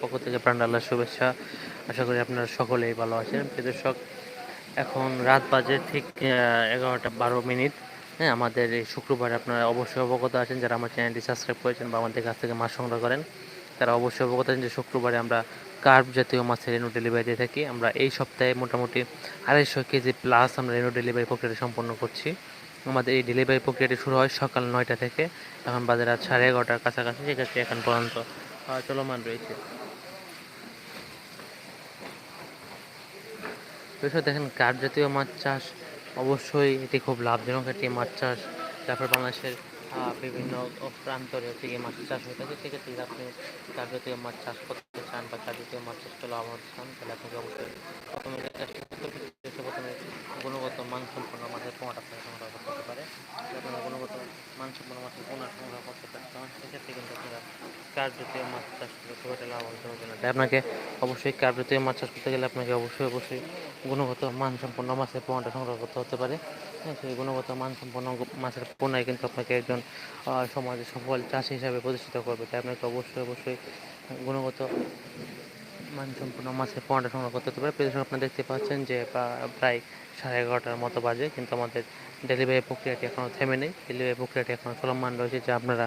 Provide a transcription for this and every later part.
পক্ষ থেকে প্রাণাল্লাহ শুভেচ্ছা। আশা করি আপনারা সকলেই ভালো আছেন। দর্শক, এখন রাত বাজে ঠিক এগারোটা বারো মিনিট। হ্যাঁ আমাদের এই শুক্রবার আপনারা অবশ্যই অবগত আছেন। যারা আমার চ্যানেলটি সাবস্ক্রাইব করেছেন বা আমাদের কাছ থেকে মাছ সংগ্রহ করেন, তারা অবশ্যই অবগত আছেন যে শুক্রবারে আমরা কার্প জাতীয় মাছের রেনু ডেলিভারি দিয়ে থাকি। আমরা এই সপ্তাহে মোটামুটি আড়াইশো কেজি প্লাস আমরা রেনু ডেলিভারি প্রক্রিয়াটি সম্পন্ন করছি। আমাদের এই ডেলিভারি প্রক্রিয়াটি শুরু হয় সকাল নয়টা থেকে। এখন বাজে রাত সাড়ে এগারোটার কাছাকাছি। সেক্ষেত্রে এখন পর্যন্ত চলমান রয়েছে। বিষয় দেখেন কাঠ জাতীয় মাছ চাষ অবশ্যই এটি খুব লাভজনক একটি মাছ চাষ তারপর বাংলাদেশের বিভিন্ন প্রান্তরে হচ্ছে গিয়ে মাছ চাষ হয়ে থাকে। সেক্ষেত্রে যদি আপনি কাঠ জাতীয় মাছ চাষ করতে চান বা কাঠ জাতীয় মাছ চাষ করলে লাভবান চান তাহলে আপনাকে অবশ্যই প্রথমে প্রথমে গুণগত মানসম্পন্ন মাছের পোনাটা আপনাকে সংগ্রহ করতে পারে। গুণগত মানসম্পন্ন মাছের পোনা সংগ্রহ করতে পারেন সেক্ষেত্রে কিন্তু আপনারা জাতীয় মাছ চাষ তাই আপনাকে অবশ্যই কাঠ জাতীয় মাছ চাষ করতে গেলে আপনাকে অবশ্যই অবশ্যই গুণগত মানসম্পন্ন মাছের পোনাটা সংগ্রহ করতে হতে পারে। হ্যাঁ সেই গুণগত মানসম্পন্ন মাছের পোনায় কিন্তু আপনাকে একজন সমাজে সফল চাষি হিসাবে প্রতিষ্ঠিত করবে। তাই আপনাকে অবশ্যই অবশ্যই গুণগত মানসম্পন্ন মাছের পোনাটা সংগ্রহ করতে হতে পারে। আপনারা দেখতে পাচ্ছেন যে প্রায় সাড়ে এগারোটার মতো বাজে, কিন্তু আমাদের ডেলিভারি প্রক্রিয়াটি এখনও থেমে নেই। ডেলিভারি প্রক্রিয়াটি এখনও চলমান রয়েছে, যা আপনারা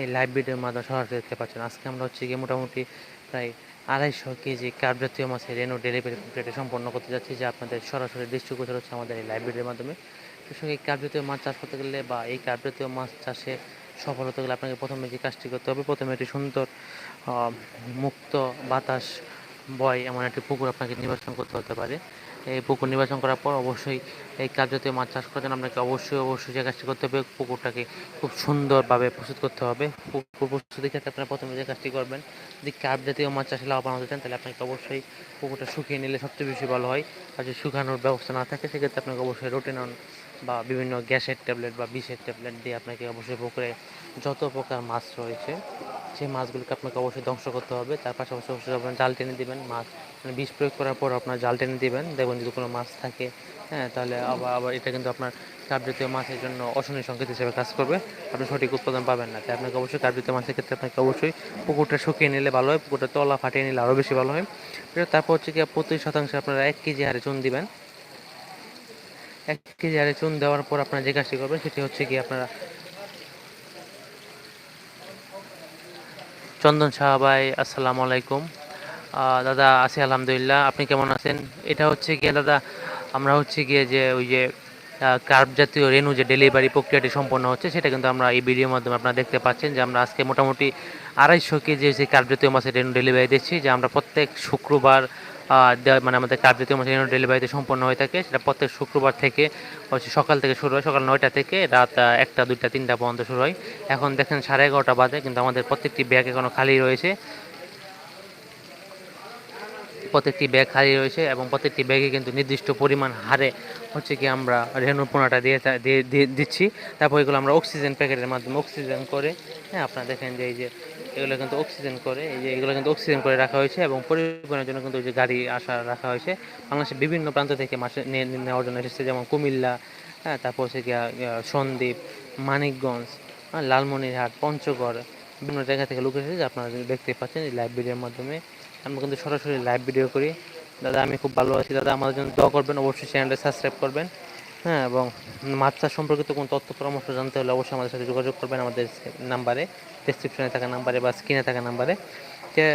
এই লাইভ ভিডিওর মাধ্যমে সরাসরি দেখতে পাচ্ছেন। আজকে আমরা হচ্ছে গিয়ে মোটামুটি প্রায় আড়াইশো কেজি কার্প জাতীয় মাছের রেনু ডেলিভারি প্রক্রিয়াটি সম্পন্ন করতে যাচ্ছি, যা আপনাদের সরাসরি দৃষ্টিগোচর হচ্ছে আমাদের এই লাইভ ভিডিওর মাধ্যমে। সঙ্গে এই কার্প জাতীয় মাছ চাষ করতে গেলে বা এই কার্প জাতীয় মাছ চাষে সফল হতে গেলে আপনাকে প্রথমে যে কাজটি করতে হবে, প্রথমে একটি সুন্দর মুক্ত বাতাস, বয় এমন একটি পুকুর আপনাকে নির্বাচন করতে হতে পারে। এই পুকুর নির্বাচন করার পর অবশ্যই এই কাজ জাতীয় মাছ চাষ করার জন্য আপনাকে অবশ্যই অবশ্যই যে কাজটি করতে হবে। পুকুরটাকে খুব সুন্দরভাবে প্রস্তুত করতে হবে। পুকুর প্রস্তুতির ক্ষেত্রে আপনারা প্রথমে যে কাজটি করবেন, যদি কাপ জাতীয় মাছ চাষে লাভবান হতে চান, তাহলে আপনাকে অবশ্যই পুকুরটা শুকিয়ে নিলে সবচেয়ে বেশি ভালো হয়। আর যদি শুকানোর ব্যবস্থা না থাকে, সেক্ষেত্রে আপনাকে অবশ্যই রোটেনন বা বিভিন্ন গ্যাসের ট্যাবলেট বা বিষের ট্যাবলেট দিয়ে আপনাকে অবশ্যই পুকুরে যত প্রকার মাছ রয়েছে, সেই মাছগুলোকে আপনাকে অবশ্যই ধ্বংস করতে হবে। তার পাশাপাশি অবশ্যই আপনার জাল টেনে দিবেন। মাছ মানে বিষ প্রয়োগ করার পর আপনার জাল টেনে দিবেন। দেখবেন যদি কোনো মাছ থাকে হ্যাঁ তাহলে আবার আবার এটা কিন্তু আপনার কার্পজাতীয় মাছের জন্য অশনি সংকেত হিসেবে কাজ করবে। আপনি সঠিক উৎপাদন পাবেন না। তাই আপনাকে অবশ্যই কার্পজাতীয় মাছের ক্ষেত্রে আপনাকে অবশ্যই পুকুরটা শুকিয়ে নিলে ভালো হয়, পুকুরটা তলা ফাটিয়ে নিলে আরও বেশি ভালো হয়। তারপর হচ্ছে কি প্রতি শতাংশে আপনারা এক কেজি হারে চুন দিবেন। এক কেজি হারে চুন দেওয়ার পর আপনারা যে করবেন, সেটি হচ্ছে কি আপনারা চন্দন শাহ ভাই, আসসালামু আলাইকুম। দাদা, আছি আলহামদুলিল্লাহ, আপনি কেমন আছেন? এটা হচ্ছে গিয়ে দাদা, আমরা হচ্ছে গিয়ে যে ওই যে কার্প জাতীয় রেনু যে ডেলিভারি প্রক্রিয়াটি সম্পন্ন হচ্ছে, সেটা কিন্তু আমরা এই ভিডিওর মাধ্যমে আপনারা দেখতে পাচ্ছেন যে আমরা আজকে মোটামুটি আড়াইশো কেজি যে কার্প জাতীয় মাছের রেনু ডেলিভারি দিচ্ছি, যে আমরা প্রত্যেক শুক্রবার মানে আমাদের মাছের রেনু ডেলিভারিতে সম্পন্ন হয়ে থাকে, সেটা প্রত্যেক শুক্রবার থেকে, হচ্ছে সকাল থেকে শুরু হয়, সকাল নয়টা থেকে রাত একটা, দুইটা, তিনটা পর্যন্ত শুরু হয়। এখন দেখেন সাড়ে এগারোটা বাজে, কিন্তু আমাদের প্রত্যেকটি ব্যাগ এখনও খালি রয়েছে। প্রত্যেকটি ব্যাগ খালি রয়েছে এবং প্রত্যেকটি ব্যাগে কিন্তু নির্দিষ্ট পরিমাণ হারে হচ্ছে কি আমরা রেণু পোনাটা দিয়ে দিচ্ছি। তারপর এগুলো আমরা অক্সিজেন প্যাকেটের মাধ্যমে অক্সিজেন করে হ্যাঁ আপনারা দেখেন যে এই যে এগুলো কিন্তু অক্সিজেন করে এই যে এগুলো কিন্তু অক্সিজেন করে রাখা হয়েছে এবং পরিবহনের জন্য কিন্তু ওই যে গাড়ি আসা রাখা হয়েছে। বাংলাদেশের বিভিন্ন প্রান্ত থেকে নিয়ে নেওয়ার জন্য এসেছে যেমন কুমিল্লা হ্যাঁ তারপর হচ্ছে গিয়া সন্দ্বীপ মানিকগঞ্জ হ্যাঁ, লালমনিরহাট পঞ্চগড় বিভিন্ন জায়গা থেকে লোক এসেছে আপনারা দেখতে পাচ্ছেন এই লাইভ ভিডিওর মাধ্যমে। আমরা কিন্তু সরাসরি লাইভ ভিডিও করি। দাদা আমি খুব ভালো আছি। দাদা আমাদের জন্য দোয়া করবেন অবশ্যই চ্যানেলটা সাবস্ক্রাইব করবেন। হ্যাঁ এবং মাছ চাষ সম্পর্কিত কোনো তথ্য, পরামর্শ জানতে হলে অবশ্যই আমাদের সাথে যোগাযোগ করবেন আমাদের নাম্বারে ডেসক্রিপশনে থাকা নাম্বারে বা স্ক্রিনে থাকা নাম্বারে। যে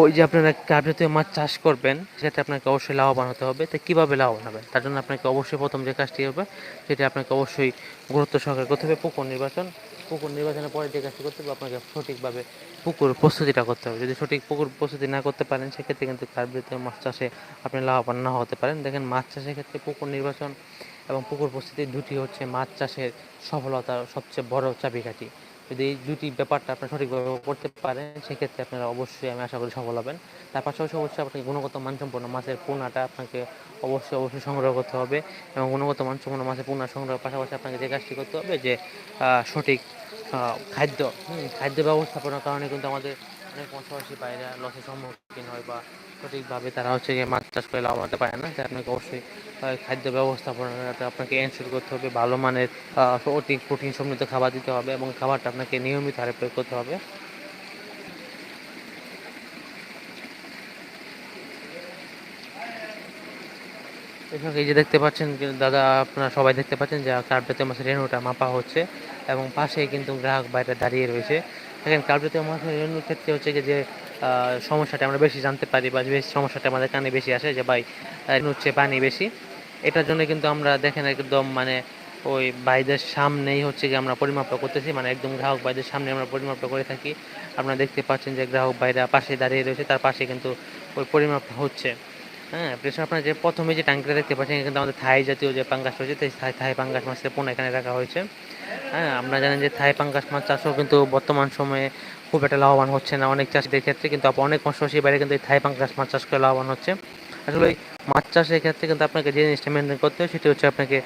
ওই যে আপনারা জাতীয় মাছ চাষ করবেন, সেটা আপনাকে অবশ্যই লাভবান হতে হবে। তো কীভাবে লাভবান হবেন? তার জন্য আপনাকে অবশ্যই প্রথম যে কাজটি হবে, সেটা আপনাকে অবশ্যই গুরুত্ব সহকারে করতে হবে। পুকুর নির্বাচন, পুকুর নির্বাচনের পরে যে কাজটি করতে হবে, আপনাকে সঠিকভাবে পুকুর প্রস্তুতিটা করতে হবে। যদি সঠিক পুকুর প্রস্তুতি না করতে পারেন, সেক্ষেত্রে কিন্তু কার্প জাতীয় মাছ চাষে আপনি লাভবান না হতে পারেন। দেখেন, মাছ চাষের ক্ষেত্রে পুকুর নির্বাচন এবং পুকুর প্রস্তুতি দুটি হচ্ছে মাছ চাষের সফলতার সবচেয়ে বড় চাবিকাঠি। যদি এই দুটি ব্যাপারটা আপনারা সঠিকভাবে করতে পারেন, সেক্ষেত্রে আপনারা অবশ্যই আমি আশা করি সফল হবেন। তার পাশাপাশি অবশ্যই আপনাকে গুণগত মানসম্পন্ন মাছের পোনাটা আপনাকে অবশ্যই অবশ্যই সংগ্রহ করতে হবে এবং গুণগত মানসম্পন্ন মাছের পোনা সংগ্রহের পাশাপাশি আপনাকে যে কাজটি করতে হবে যে সঠিক খাদ্য খাদ্য ব্যবস্থাপনার কারণে কিন্তু আমাদের অনেক মৎস্যবাসী বাইরে লসের সম্মুখীন হয় বা সঠিকভাবে তারা হচ্ছে মাছ চাষ করে লাভ হতে পারে না। তাই আপনাকে অবশ্যই খাদ্য ব্যবস্থাপনাটা আপনাকে এনশোর করতে হবে, ভালো মানের অতি প্রোটিন সমৃদ্ধ খাবার দিতে হবে এবং খাবারটা আপনাকে নিয়মিত হারে প্রয়োগ করতে হবে। এই যে দেখতে পাচ্ছেন দাদা আপনারা সবাই দেখতে পাচ্ছেন যে কার্পেতে মাছের রেণুটা মাপা হচ্ছে এবং পাশে কিন্তু গ্রাহক বাইরে দাঁড়িয়ে রয়েছে। দেখেন কার্পেতে মাছের রেণুর ক্ষেত্রে হচ্ছে যে সমস্যাটা আমরা বেশি জানতে পারি বা বেশি সমস্যাটা আমাদের কানে বেশি আসে যে, ভাই হচ্ছে পানি বেশি। এটার জন্য কিন্তু আমরা দেখেন একদম মানে ওই বাইদের সামনেই হচ্ছে কি আমরা পরিমাপটা করতেছি। মানে একদম গ্রাহক বাইদের সামনে আমরা পরিমাপটা করে থাকি। আপনারা দেখতে পাচ্ছেন যে গ্রাহক বাইরা পাশে দাঁড়িয়ে রয়েছে, তার পাশে কিন্তু ওই পরিমাপটা হচ্ছে। হ্যাঁ প্রেশার আপনার যে প্রথমে যে ট্যাঙ্কটা দেখতে পাচ্ছেন কিন্তু আমাদের থাই জাতীয় যে পাঙ্গাস রয়েছে থাই থাই পাঙ্গাস মাছের পোনা এখানে রাখা হয়েছে। হ্যাঁ আমরা জানেন যে থাই পাঙ্গাস মাছ চাষও কিন্তু বর্তমান সময়ে খুব একটা লাভবান হচ্ছে না অনেক চাষিদের ক্ষেত্রে। কিন্তু অনেক কষ্টশী বাইরে কিন্তু এই থাই পাঙ্গাস মাছ চাষ করে লাভবান হচ্ছে। আসলে মাছ চাষের ক্ষেত্রে কিন্তু আপনাকে যে জিনিসটা মেনটেন করতে হয় সেটি হচ্ছে আপনাকে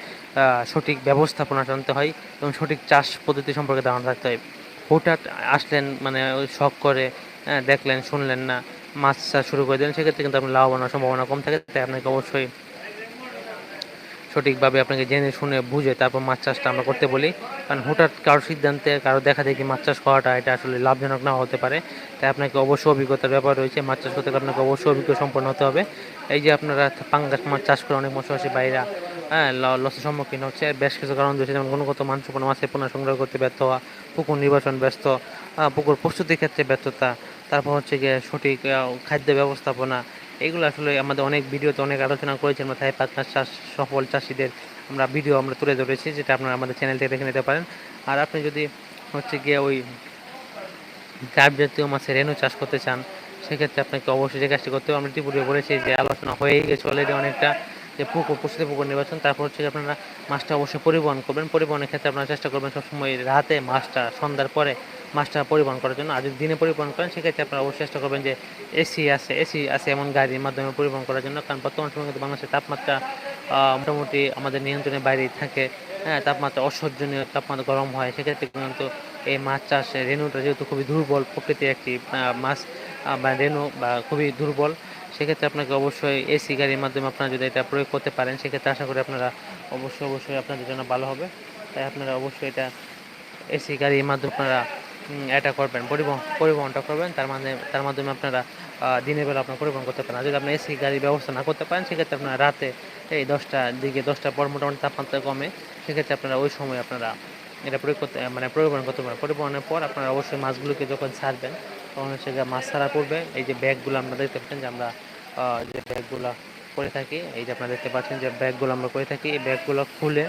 সঠিক ব্যবস্থাপনা জানতে হয় এবং সঠিক চাষ পদ্ধতি সম্পর্কে ধারণা রাখতে হয়। হঠাৎ আসলেন মানে শখ করে হ্যাঁ, দেখলেন শুনলেন না মাছ চাষ শুরু করে দিলেন সেক্ষেত্রে কিন্তু আপনার হওয়ার সম্ভাবনা কম থাকে তাই আপনাকে অবশ্যই সঠিকভাবে আপনাকে জেনে শুনে বুঝে তারপর মাছ চাষটা আমরা করতে বলি। কারণ হঠাৎ কারোর সিদ্ধান্তে কারও দেখা দেখি মাছ চাষ করাটা এটা আসলে লাভজনক না হতে পারে। তাই আপনাকে অবশ্যই অভিজ্ঞতার ব্যাপার রয়েছে মাছ চাষ করতে আপনাকে অবশ্যই অভিজ্ঞ সম্পন্ন হতে হবে। এই যে আপনারা পাঙ্গাস মাছ চাষ করে অনেক মৎস্যবাসী বাইরা হ্যাঁ লসের সম্মুখীন হচ্ছে। বেশ কিছু কারণ রয়েছে, যেমন গুণগত মানসম্পন্ন মাছের পোনা সংগ্রহ করতে ব্যর্থ হওয়া, পুকুর নির্বাচন ব্যস্ত পুকুর প্রস্তুতির ক্ষেত্রে ব্যর্থতা, তারপর হচ্ছে গিয়ে সঠিক খাদ্য ব্যবস্থাপনা। এগুলো আসলে আমাদের অনেক ভিডিওতে অনেক আলোচনা করেছি আমরা থাই পাতনার চাষ, সফল চাষিদের আমরা ভিডিও আমরা তুলে ধরেছি, যেটা আপনারা আমাদের চ্যানেল থেকে দেখে নিতে পারেন। আর আপনি যদি হচ্ছে গিয়ে ওই গাব জাতীয় মাছের রেণু চাষ করতে চান সেক্ষেত্রে আপনাকে অবশ্যই যে কাজটি করতে হবে, আমরা ইতিপূর্বে বলেছি যে আলোচনা হয়েই গেছে অলরেডি অনেকটা যে পুকুর প্রস্তুতি পুকুর নির্বাচন, তারপর হচ্ছে আপনারা মাছটা অবশ্যই পরিবহন করবেন। পরিবহনের ক্ষেত্রে আপনারা চেষ্টা করবেন সবসময় রাতে মাছটা, সন্ধ্যার পরে মাছটা পরিবহন করার জন্য। আর যদি দিনে পরিবহন করেন, সেক্ষেত্রে আপনারা অবশ্যই চেষ্টা করবেন যে এসি আছে এসি আছে এমন গাড়ির মাধ্যমে পরিবহন করার জন্য। কারণ বর্তমান সময় কিন্তু বাংলাদেশের তাপমাত্রা মোটামুটি আমাদের নিয়ন্ত্রণের বাইরেই থাকে। হ্যাঁ তাপমাত্রা অসহ্যনীয়, তাপমাত্রা গরম হয়। সেক্ষেত্রে কিন্তু এই মাছ চাষ রেণুটা যেহেতু খুবই দুর্বল প্রকৃতির একটি মাছ বা রেণু বা খুবই দুর্বল, সেক্ষেত্রে আপনাকে অবশ্যই এসি গাড়ির মাধ্যমে আপনারা যদি এটা প্রয়োগ করতে পারেন, সেক্ষেত্রে আশা করি আপনারা অবশ্যই অবশ্যই আপনাদের জন্য ভালো হবে। তাই আপনারা অবশ্যই এটা এসি গাড়ির মাধ্যমে আপনারা এটা করবেন, পরিবহন, পরিবহনটা করবেন। তার মাধ্যমে তার মাধ্যমে আপনারা দিনের বেলা আপনার পরিবহন করতে পারেন যদি আপনার এসি গাড়ির ব্যবস্থা না করতে পারেন, সেক্ষেত্রে আপনারা রাতে এই দশটার দিকে, দশটার পর মোটামুটি তাপমাত্রা কমে। সেক্ষেত্রে আপনারা ওই সময় আপনারা এটা প্রয়োগ করতে মানে পরিবহন করতে পারেন পরিবহনের পর আপনারা অবশ্যই মাছগুলোকে যখন ছাড়বেন, তখন হচ্ছে মাছ ছাড়া পড়বে এই যে ব্যাগগুলো আমরা দেখতে পাচ্ছেন যে আমরা যে ব্যাগগুলো করে থাকি, এই যে আপনারা দেখতে পাচ্ছেন যে ব্যাগগুলো আমরা করে থাকি, এই ব্যাগগুলো খুলে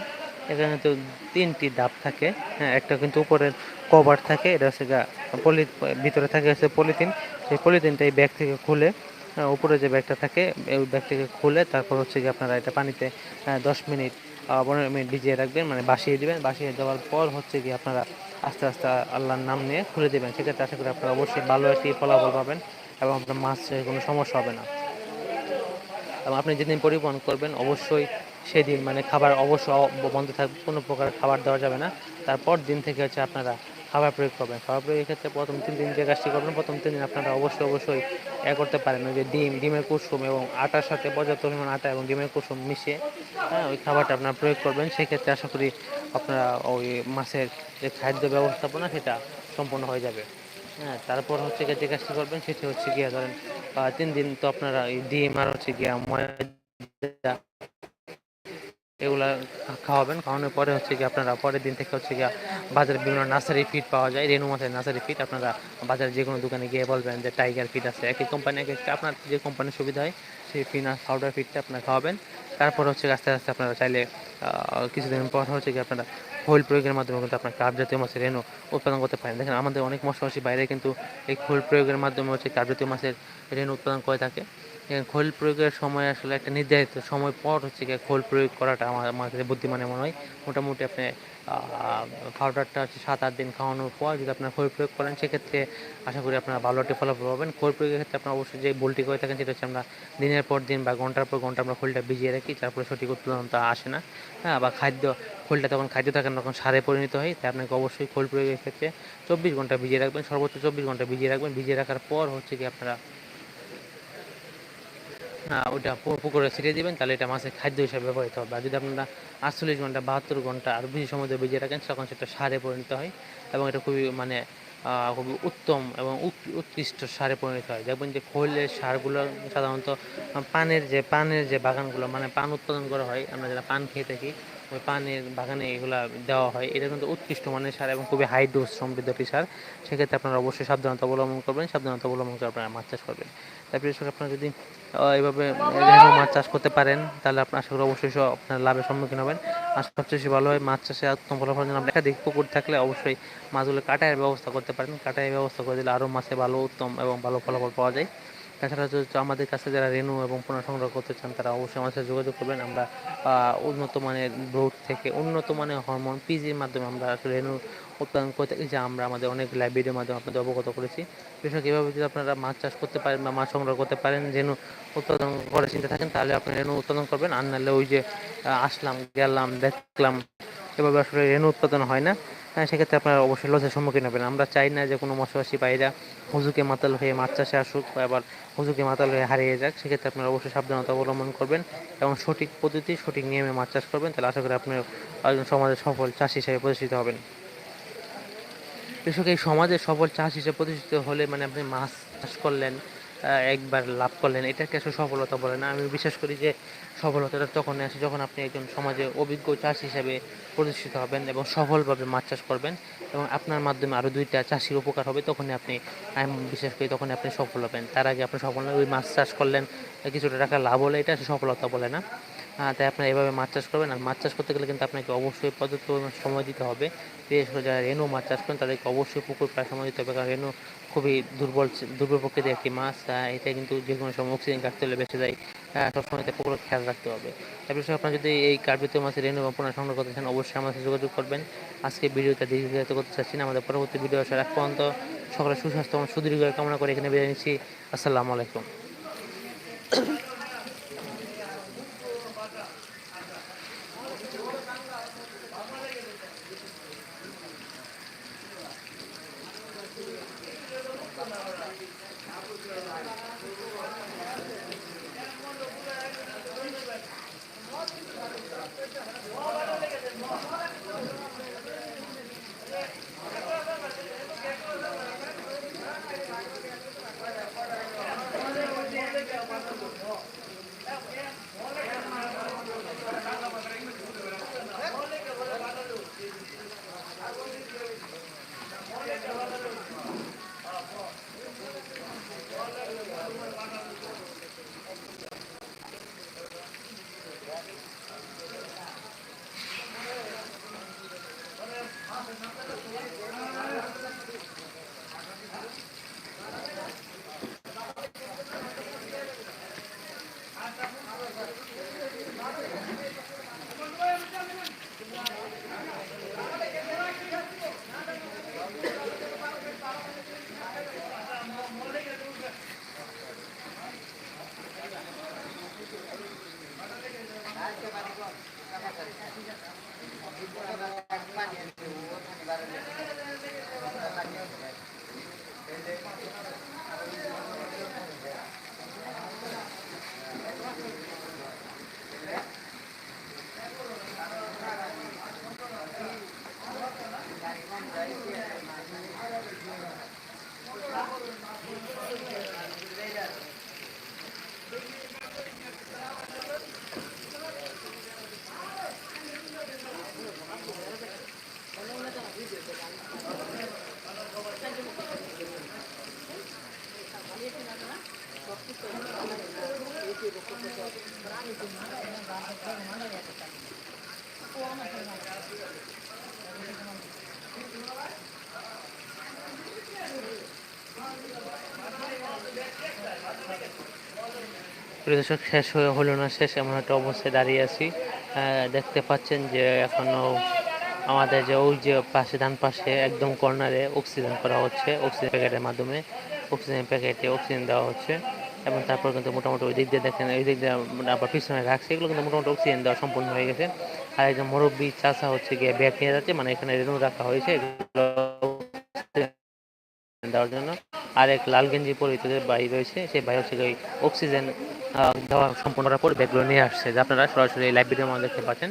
এখানে তো তিনটি ধাপ থাকে। হ্যাঁ একটা কিন্তু উপরের কভার থাকে, এটা হচ্ছে পলি ভিতরে থাকে হচ্ছে পলিথিন। সেই পলিথিনটা এই ব্যাগ থেকে খুলে উপরে যে ব্যাগটা থাকে ওই ব্যাগ থেকে খুলে তারপর হচ্ছে কি আপনারা এটা পানিতে দশ মিনিট পনেরো মিনিট ভিজিয়ে রাখবেন মানে বাসিয়ে দেবেন। বাসিয়ে দেওয়ার পর হচ্ছে কি আপনারা আস্তে আস্তে আল্লাহর নাম নিয়ে খুলে দেবেন। সেক্ষেত্রে আশা করি আপনারা অবশ্যই ভালো একটি ফলাফল পাবেন এবং আপনার মাছের কোনো সমস্যা হবে না। এবং আপনি যেদিন পরিবহন করবেন, অবশ্যই সেদিন মানে খাবার অবশ্যই অ- বন্ধ থাকবে কোনো প্রকার খাবার দেওয়া যাবে না। তারপর দিন থেকে হচ্ছে আপনারা খাবার প্রয়োগ করবেন। খাবার প্রয়োগের ক্ষেত্রে প্রথম তিন দিন যে কাজটি করবেন, প্রথম তিন দিন আপনারা অবশ্যই অবশ্যই এ করতে পারেন। ওই যে ডিম, ডিমের কুসুম এবং আটার সাথে পর্যাপ্ত পরিমাণ আটা এবং ডিমের কুসুম মিশিয়ে হ্যাঁ ওই খাবারটা আপনারা প্রয়োগ করবেন। সেক্ষেত্রে আশা করি আপনারা ওই মাছের যে খাদ্য ব্যবস্থাপনা, সেটা সম্পূর্ণ হয়ে যাবে। হ্যাঁ তারপর হচ্ছে গিয়ে যে কাজটি করবেন, সেটি হচ্ছে গিয়ে ধরেন তিন দিন তো আপনারা এই ডিম আর হচ্ছে গিয়া ময়দা এগুলা খাওয়াবেন। খাওয়ানোর পরে হচ্ছে কি আপনারা পরের দিন থেকে হচ্ছে গিয়া বাজারে বিভিন্ন নার্সারি ফিড পাওয়া যায়। রেনু মাছের নার্সারি ফিড আপনারা বাজারে যে কোনো দোকানে গিয়ে বলবেন যে টাইগার ফিড আছে। একই কোম্পানি এক আপনার যে কোম্পানির সুবিধা হয়, সেই ফিনাস পাউডার ফিডটা আপনারা খাওয়াবেন। তারপর হচ্ছে আস্তে আস্তে আপনারা চাইলে কিছুদিন পর হচ্ছে কি আপনারা খোল প্রয়োগের মাধ্যমে কিন্তু আপনার কাপ জাতীয় মাছের রেনু উৎপাদন করতে পারেন। দেখেন, আমাদের অনেক মশামাসি বাইরে কিন্তু এই খোল প্রয়োগের মাধ্যমে হচ্ছে কাপ জাতীয় মাছের রেনু উৎপাদন করে থাকে। খোল প্রয়োগের সময় আসলে একটা নির্ধারিত সময় পর হচ্ছে গিয়ে খোল প্রয়োগ করাটা আমার আমার কাছে বুদ্ধিমানে মনে হয়। মোটামুটি আপনি পাউডারটা হচ্ছে সাত, আট দিন খাওয়ানোর পর যদি আপনার খোল প্রয়োগ করেন, সেক্ষেত্রে আশা করি আপনারা ভালো একটি ফলাফল পাবেন। খোল প্রয়োগের ক্ষেত্রে আপনারা অবশ্যই যে বলটি করে থাকেন, সেটা হচ্ছে আমরা দিনের পর দিন বা ঘণ্টার পর ঘণ্টা আমরা খোলটা ভিজিয়ে রাখি তারপরে সঠিক উৎপাদনটা আসে না। হ্যাঁ বা খাদ্য, খোলটা তখন খাদ্য থাকে তখন সারে পরিণত হয়, তাই আপনাকে অবশ্যই খোল প্রয়োগের ক্ষেত্রে চব্বিশ ঘণ্টা ভিজিয়ে রাখবেন। সর্বোচ্চ চব্বিশ ঘণ্টা ভিজিয়ে রাখবেন। ভিজিয়ে রাখার পর হচ্ছে কি আপনারা ওটা পু- পুকুরে ছিটিয়ে দেবেন, তাহলে এটা মাছের খাদ্য হিসাবে ব্যবহৃত হবে। আর যদি আপনারা আটচল্লিশ ঘণ্টা, বাহাত্তর ঘণ্টা আর বেশি সময় ধরে ভিজিয়ে রাখেন, তখন সেটা সারে পরিণত হয় এবং এটা খুবই মানে খুবই উত্তম এবং উৎ- উৎকৃষ্ট সারে পরিণত হয়। দেখবেন যে খৈলের সারগুলো সাধারণত পানের যে পানের যে বাগানগুলো মানে পান উৎপাদন করা হয়, আমরা যারা পান খেয়ে থাকি পানের বাগানে এগুলা দেওয়া হয়। এটা কিন্তু উৎকৃষ্ট মানের সার এবং খুবই হাই ডোজ সমৃদ্ধ একটি সার। সেক্ষেত্রে আপনারা অবশ্যই সাবধানতা অবলম্বন করবেন, সাবধানতা অবলম্বন করে আপনারা মাছ চাষ করবেন। তারপরে কৃষক আপনারা যদি রেনু মাছ চাষ করতে পারেন, তাহলে আপনার আশা করি অবশ্যই আপনার লাভের সম্মুখীন হবেন। আর সবচেয়ে বেশি ভালো হয়। মাছ চাষে উত্তম ফলাফল জন্য আপনার একাধিক পুকুর থাকলে অবশ্যই মাছগুলো কাটায়ের ব্যবস্থা করতে পারেন। কাটায়ের ব্যবস্থা করে দিলে আরও মাছে ভালো, উত্তম এবং ভালো ফলাফল পাওয়া যায়। তাছাড়া হচ্ছে আমাদের কাছে যারা রেনু এবং পুনঃ সংগ্রহ করতে চান, তারা অবশ্যই আমাদের সাথে যোগাযোগ করবেন। আমরা উন্নত মানের ব্রোড থেকে উন্নত মানের হরমোন পিজির মাধ্যমে আমরা রেনু উৎপাদন করতে থাকি, যা আমরা আমাদের অনেক লাইব্রেরির মাধ্যমে আপনাদের অবগত করেছি। কৃষক এভাবে যদি আপনারা মাছ চাষ করতে পারেন বা মাছ সংগ্রহ করতে পারেন রেনু উৎপাদন করে চিন্তা থাকেন, তাহলে আপনি রেনু উৎপাদন করবেন। আর নাহলে ওই যে আসলাম, গেলাম, দেখলাম, এভাবে আসলে রেনু উৎপাদন হয় না। সেক্ষেত্রে আপনারা অবশ্যই লসের সম্মুখীন হবেন। আমরা চাই না যে কোনো মশাবাসী বাইরা হুজুকে মাতাল হয়ে মাছ চাষে আসুক আবার হুজুকে মাতাল হয়ে হারিয়ে যাক, সেক্ষেত্রে আপনারা অবশ্যই সাবধানতা অবলম্বন করবেন এবং সঠিক পদ্ধতি, সঠিক নিয়মে মাছ চাষ করবেন। তাহলে আশা করি আপনার একজন সমাজের সফল চাষি হিসেবে প্রতিষ্ঠিত হবেন। কৃষক, এই সমাজে সফল চাষ হিসেবে প্রতিষ্ঠিত হলে মানে আপনি মাছ চাষ করলেন একবার লাভ করলেন। এটাকে আসলে সফলতা বলে না। আমি বিশ্বাস করি যে সফলতাটা তখনই আসে যখন আপনি একজন সমাজে অভিজ্ঞ চাষ হিসেবে প্রতিষ্ঠিত হবেন এবং সফলভাবে মাছ চাষ করবেন এবং আপনার মাধ্যমে আরও দুইটা চাষির উপকার হবে, তখনই আপনি, আমি বিশ্বাস করি তখনই আপনি সফল হবেন। তার আগে আপনি সফল ওই মাছ চাষ করলেন, কিছুটা টাকা লাভ হলে এটা সফলতা বলে না। তাই আপনারা এভাবে মাছ চাষ করবেন। আর মাছ চাষ করতে গেলে কিন্তু আপনাকে অবশ্যই পর্যাপ্ত সময় দিতে হবে। বিশেষ করে যারা রেনু মাছ চাষ করেন, তাদেরকে অবশ্যই পুকুর প্রায় সময় দিতে হবে। কারণ রেনু খুবই দুর্বল দুর্বল প্রকৃতির একটি মাছ এটা কিন্তু যে কোনো সময় অক্সিজেন ঘাটতে হলে বেঁচে যায়। সবসময় এটা পুকুরের খেয়াল রাখতে হবে। তারপরে আপনারা যদি এই কার্পিত মাছের রেণু এবং পোনা সংগ্রহ করতে চান অবশ্যই আমাদের সাথে যোগাযোগ করবেন। আজকে ভিডিওটা দীর্ঘায়িত করতে চাচ্ছি না আমাদের পরবর্তী ভিডিও আসার এক পর্যন্ত সকলের সুস্বাস্থ্য এবং সুদীর্ঘ কামনা করে এখানে বেরিয়ে নিচ্ছি। আসসালামু আলাইকুম। দর্শক শেষ হলো না, শেষ এমন একটা অবস্থায় দাঁড়িয়ে আছি। দেখতে পাচ্ছেন যে এখনও আমাদের যে ওই যে পাশে, ডান পাশে একদম কর্নারে অক্সিজেন করা হচ্ছে, অক্সিজেন প্যাকেটের মাধ্যমে। অক্সিজেন প্যাকেটে অক্সিজেন দেওয়া হচ্ছে এবং তারপর কিন্তু মোটামুটি ওই দিক দিয়ে দেখেন, ওই দিক দিয়ে আবার পিছনে রাখছে, এগুলো কিন্তু মোটামুটি অক্সিজেন দেওয়া সম্পূর্ণ হয়ে গেছে। আর একজন মুরব্বী চাষা হচ্ছে গিয়ে ব্যাগ নিয়ে যাচ্ছে মানে এখানে রেনু রাখা হয়েছে, এগুলো দেওয়ার জন্য। আর এক লাল গেঞ্জি পরিহিত যে ভাই রয়েছে, সেই ভাই হচ্ছে ওই অক্সিজেন দেওয়া সম্পূর্ণ পর ব্যাগগুলো নিয়ে আসছে। যা আপনারা সরাসরি লাইব্রেরির মধ্যে দেখতে পাচ্ছেন।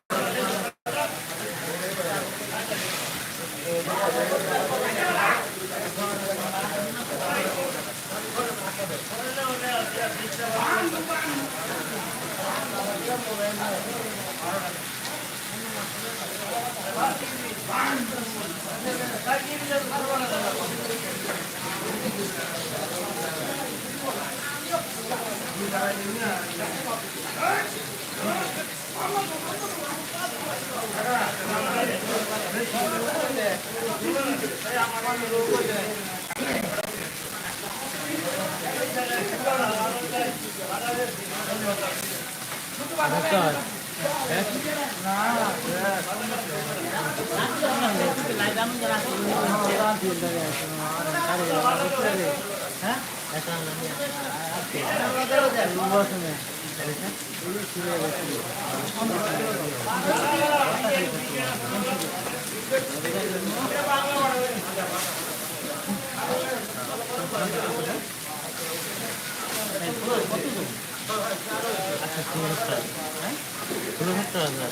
ございます。আচ্ছা ষোলো সত্তর হ্যাঁ? ষোলো সত্তর হাজার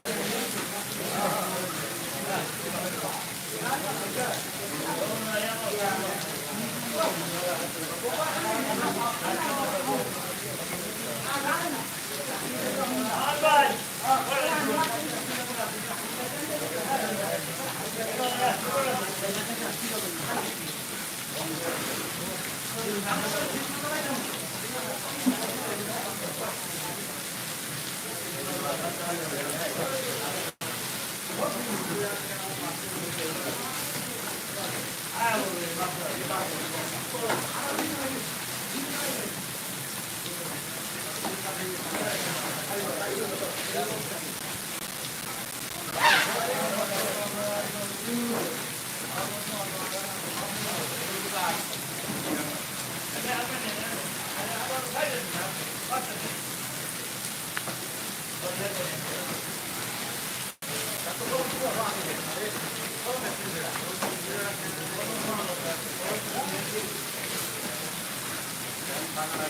考えてくだ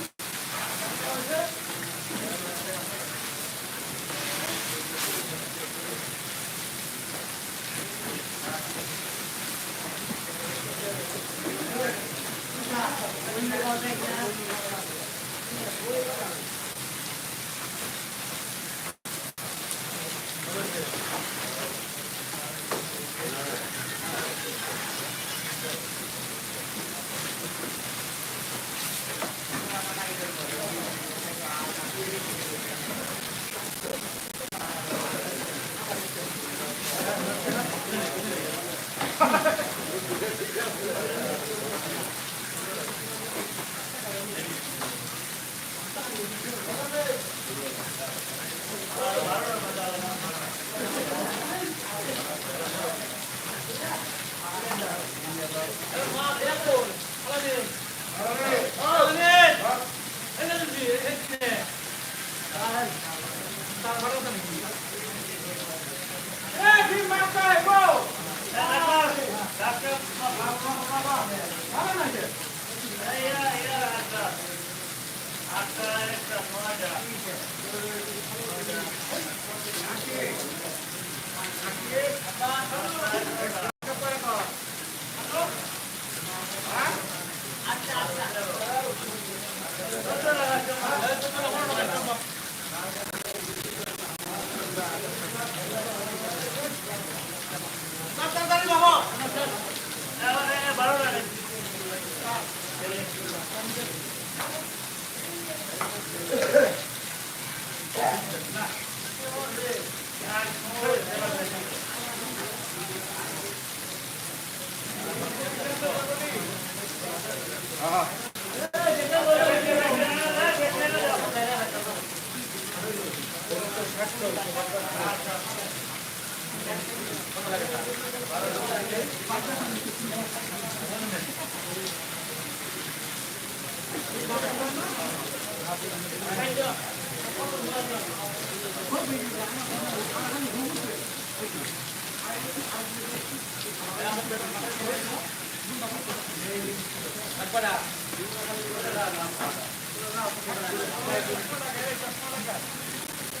さい。Yeah.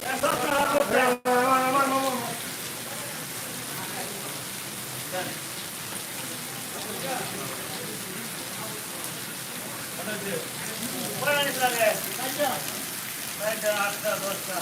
Yes, sir. আটটা দশটা